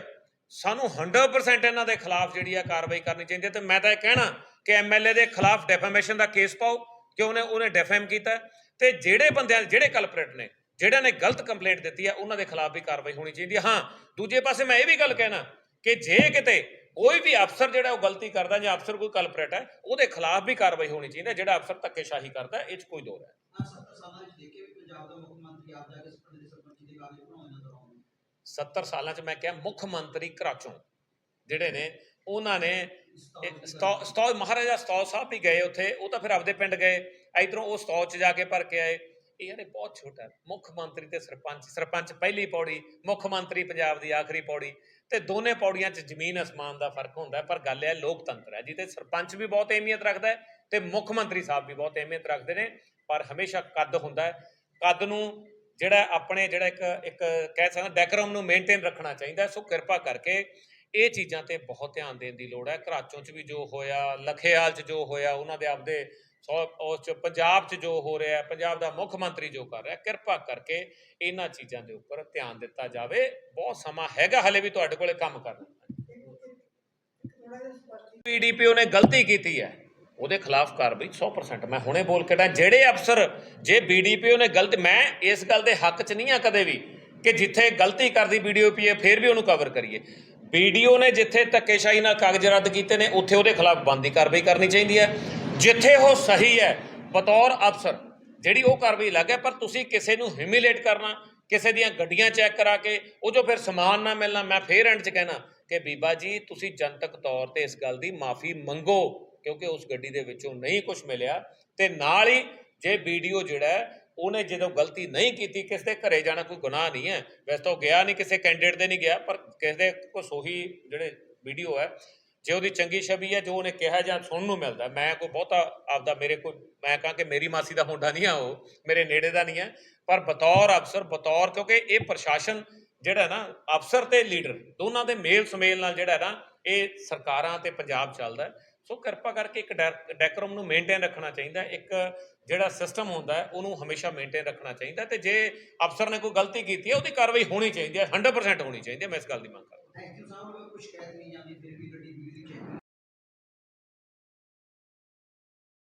ਸਾਨੂੰ 100% ਇਹਨਾਂ ਦੇ ਖਿਲਾਫ ਜਿਹੜੀ ਆ ਕਾਰਵਾਈ ਕਰਨੀ ਚਾਹੀਦੀ ਹੈ ਤੇ ਮੈਂ ਤਾਂ ਇਹ ਕਹਿਣਾ ਕਿ ਐਮਐਲਏ ਦੇ ਖਿਲਾਫ ਡੈਫਾਮੇਸ਼ਨ ਦਾ ਕੇਸ ਪਾਓ ਕਿ ਉਹਨੇ ਉਹਨੇ ਡੈਫੇਮ ਕੀਤਾ ਹੈ ਤੇ ਜਿਹੜੇ ਬੰਦਿਆਂ, ਜਿਹੜੇ ਕਲਪਰੇਟ ਨੇ, ਜਿਹੜਿਆਂ ਨੇ ਗਲਤ ਕੰਪਲੇਂਟ ਦਿੱਤੀ ਹੈ ਉਹਨਾਂ ਦੇ ਖਿਲਾਫ ਵੀ ਕਾਰਵਾਈ ਹੋਣੀ ਚਾਹੀਦੀ ਹੈ। ਹਾਂ, ਦੂਜੇ ਪਾਸੇ ਮੈਂ ਇਹ ਵੀ ਗੱਲ ਕਹਿਣਾ ਕਿ ਜੇ ਕਿਤੇ ਕੋਈ ਵੀ ਅਫਸਰ ਜਿਹੜਾ ਉਹ ਗਲਤੀ ਕਰਦਾ ਜਾਂ ਅਫਸਰ ਕੋਈ ਕਲਪਰੇਟ ਹੈ, ਉਹਦੇ ਖਿਲਾਫ ਵੀ ਕਾਰਵਾਈ ਹੋਣੀ ਚਾਹੀਦੀ ਹੈ। ਜਿਹੜਾ ਅਫਸਰ ਧੱਕੇਸ਼ਾਹੀ ਕਰਦਾ ਇਹ 'ਚ ਕੋਈ ਦੋ ਹੈ ਆਹ 70 ਸਾਲਾਂ ਵਿੱਚ ਦੇਖੇ ਵੀ ਪੰਜਾਬ ਦਾ ਮੁੱਖ ਮੰਤਰੀ ਆਪ ਜਾ ਕੇ ਪਿੰਡ ਦੇ ਸਰਪੰਚ ਦੇ ਕਾਗਜ਼ ਬਣਾਉਂਦੇ ਨਜ਼ਰ ਆਉਂਦੇ 70 ਸਾਲਾਂ 'ਚ ਮੈਂ ਕਿਹਾ ਮੁੱਖ ਮੰਤਰੀ ਘਰਾਚੋਂ, ਜਿਹੜੇ ਨੇ, ਉਹਨਾਂ ਨੇ ਸਤੌ ਮਹਾਰਾਜਾ ਸਤੌ ਸਾਹਿਬ ਵੀ ਗਏ ਉੱਥੇ, ਉਹ ਤਾਂ ਫਿਰ ਆਪਦੇ ਪਿੰਡ ਗਏ, ਇਧਰੋਂ ਉਹ ਸਤੌ 'ਚ ਜਾ ਕੇ ਭਰ ਕੇ ਆਏ। ਇਹ ਯਾਰ ਬਹੁਤ ਛੋਟਾ ਮੁੱਖ ਮੰਤਰੀ ਤੇ ਸਰਪੰਚ ਸਰਪੰਚ ਪਹਿਲੀ ਪੌੜੀ, ਮੁੱਖ ਮੰਤਰੀ ਪੰਜਾਬ ਦੀ ਆਖਰੀ ਪੌੜੀ, ਤੇ ਦੋਨੇ ਪੌੜੀਆਂ 'ਚ ਜ਼ਮੀਨ ਅਸਮਾਨ ਦਾ ਫ਼ਰਕ ਹੁੰਦਾ ਪਰ ਗੱਲ ਇਹ ਲੋਕਤੰਤਰ ਹੈ, ਜਿਹਦੇ ਸਰਪੰਚ ਵੀ ਬਹੁਤ ਅਹਿਮੀਅਤ ਰੱਖਦਾ ਹੈ ਤੇ ਮੁੱਖ ਮੰਤਰੀ ਸਾਹਿਬ ਵੀ ਬਹੁਤ ਅਹਿਮੀਅਤ ਰੱਖਦੇ ਨੇ, ਪਰ ਹਮੇਸ਼ਾ ਕੱਦ ਹੁੰਦਾ ਹੈ, ਕੱਦ ਨੂੰ ਜਿਹੜਾ ਆਪਣੇ ਜਿਹੜਾ ਇੱਕ ਇੱਕ ਕਹਿ ਸਕਦਾ ਡੈਕਰਮ ਨੂੰ ਮੇਨਟੇਨ ਰੱਖਣਾ ਚਾਹੀਦਾ। ਸੋ ਕਿਰਪਾ ਕਰਕੇ ਇਹ ਚੀਜ਼ਾਂ ਤੇ ਬਹੁਤ ਧਿਆਨ ਦੇਣ ਦੀ ਲੋੜ ਹੈ। ਘਰਾਚੋਂ 'ਚ ਵੀ ਜੋ ਹੋਇਆ ਲਖੇਵਾਲ 'ਚ ਜੋ ਹੋਇਆ ਉਹਨਾਂ ਦੇ ਆਪਦੇ ਉਸ 'ਚ ਪੰਜਾਬ 'ਚ ਜੋ ਹੋ ਰਿਹਾ ਹੈ, ਪੰਜਾਬ ਦਾ ਮੁੱਖ ਮੰਤਰੀ ਜੋ ਕਰ ਰਿਹਾ ਕਿਰਪਾ ਕਰਕੇ ਇਹਨਾਂ ਚੀਜ਼ਾਂ ਦੇ ਉੱਪਰ ਧਿਆਨ ਦਿੱਤਾ ਜਾਵੇ। ਬਹੁਤ ਸਮਾਂ ਹੈਗਾ ਹਲੇ ਵੀ ਤੁਹਾਡੇ ਕੋਲੇ ਕੰਮ ਕਰਨ ਪੀਡੀਪੀਓ ਨੇ ਗਲਤੀ ਕੀਤੀ ਹੈ। ਉਹਦੇ ਖਿਲਾਫ ਕਾਰਵਾਈ 100% ਮੈਂ ਹੁਣੇ ਬੋਲ ਕੇ ਡਾ, ਜਿਹੜੇ ਅਫਸਰ, ਜੇ ਬੀਡੀਪੀਓ ਨੇ ਗਲਤ, ਮੈਂ ਇਸ ਗੱਲ ਦੇ ਹੱਕ 'ਚ ਨਹੀਂ ਆ ਕਦੇ ਵੀ ਕਿ ਜਿੱਥੇ ਗਲਤੀ ਕਰਦੀ ਵੀਡੀਓ ਪਈ ਹੈ, ਫਿਰ ਵੀ ਉਹਨੂੰ ਕਵਰ ਕਰੀਏ। ਵੀਡੀਓ ਨੇ ਜਿੱਥੇ ਧੱਕੇਸ਼ਾਹੀ ਨਾਲ ਕਾਗਜ਼ ਰੱਦ ਕੀਤੇ ਨੇ, ਉੱਥੇ ਉਹਦੇ ਖਿਲਾਫ ਬੰਦੀ ਕਾਰਵਾਈ ਕਰਨੀ ਚਾਹੀਦੀ ਹੈ। ਜਿੱਥੇ ਉਹ ਸਹੀ ਹੈ, ਬਤੌਰ ਅਫਸਰ, ਜਿਹੜੀ ਉਹ ਕਾਰਵਾਈ ਲੱਗ ਹੈ, ਪਰ ਤੁਸੀਂ ਕਿਸੇ ਨੂੰ ਹਿਊਮਿਲੇਟ ਕਰਨਾ, ਕਿਸੇ ਦੀਆਂ ਗੱਡੀਆਂ ਚੈੱਕ ਕਰਾ ਕੇ, ਉਹ ਜੋ ਫਿਰ ਸਮਾਨ ਨਾ ਮਿਲਣਾ, ਮੈਂ ਫੇਰ ਐਂਡ 'ਚ ਕਹਿਣਾ ਕਿ ਬੀਬਾ ਜੀ, ਤੁਸੀਂ ਜਨਤਕ ਤੌਰ ਤੇ ਇਸ ਗੱਲ ਦੀ ਮਾਫੀ ਮੰਗੋ। ਕਿਉਂਕਿ ਉਸ ਗੱਡੀ ਦੇ ਵਿੱਚੋਂ ਨਹੀਂ ਕੁਝ ਮਿਲਿਆ ਤੇ ਨਾਲ ਹੀ ਜੇ ਵੀਡੀਓ ਜਿਹੜਾ ਉਹਨੇ ਜਦੋਂ ਗਲਤੀ ਨਹੀਂ ਕੀਤੀ, ਕਿਸੇ ਦੇ ਘਰੇ ਜਾਣਾ ਕੋਈ ਗੁਨਾਹ ਨਹੀਂ ਹੈ। ਵੈਸੇ ਤਾਂ ਉਹ ਗਿਆ ਨਹੀਂ, ਕਿਸੇ ਕੈਂਡੀਡੇਟ ਦੇ ਨਹੀਂ ਗਿਆ, ਪਰ ਕਿਸੇ ਦੇ ਕੋਈ ਸੋਹੀ ਜਿਹੜੇ ਵੀਡੀਓ ਹੈ, ਜੇ ਉਹਦੀ ਚੰਗੀ ਛਵੀ ਹੈ, ਜੋ ਉਹਨੇ ਕਿਹਾ ਜਾਂ ਸੁਣਨ ਨੂੰ ਮਿਲਦਾ, ਮੈਂ ਕੋਈ ਬਹੁਤਾ ਆਪਦਾ ਮੇਰੇ ਕੋਈ ਮੈਂ ਕਹਾਂ ਕਿ ਮੇਰੀ ਮਾਸੀ ਦਾ ਮੁੰਡਾ ਨਹੀਂ ਆ ਉਹ, ਮੇਰੇ ਨੇੜੇ ਦਾ ਨਹੀਂ ਹੈ, ਪਰ ਬਤੌਰ ਅਫਸਰ, ਬਤੌਰ ਕਿਉਂਕਿ ਇਹ ਪ੍ਰਸ਼ਾਸਨ ਜਿਹੜਾ ਨਾ, ਅਫਸਰ ਤੇ ਲੀਡਰ ਦੋਨਾਂ ਦੇ ਮੇਲ ਸਮੇਲ ਨਾਲ ਜਿਹੜਾ ਨਾ, ਇਹ ਸਰਕਾਰਾਂ ਤੇ ਪੰਜਾਬ ਚੱਲਦਾ ਸੋ ਕਿਰਪਾ ਕਰਕੇ ਇੱਕ ਡੈਕਰਮ ਨੂੰ ਮੇਨਟੇਨ ਰੱਖਣਾ ਚਾਹੀਦਾ ਇੱਕ ਜਿਹੜਾ ਸਿਸਟਮ ਹੁੰਦਾ ਉਹਨੂੰ ਹਮੇਸ਼ਾ ਮੇਨਟੇਨ ਰੱਖਣਾ ਚਾਹੀਦਾ ਹੈ ਤੇ ਜੇ ਅਫਸਰ ਨੇ ਕੋਈ ਗਲਤੀ ਕੀਤੀ ਹੈ, ਉਹਦੀ ਕਾਰਵਾਈ ਹੋਣੀ ਚਾਹੀਦੀ ਹੈ 100% ਹੋਣੀ ਚਾਹੀਦੀ ਹੈ, ਮੈਂ ਇਸ ਗੱਲ ਦੀ ਮੰਗ ਕਰਦਾ ਥੈਂਕ ਯੂ ਸਾਹਿਬ ਕੋਈ ਸ਼ਿਕਾਇਤ ਨਹੀਂ ਜਾਂਦੀ, ਫਿਰ ਵੀ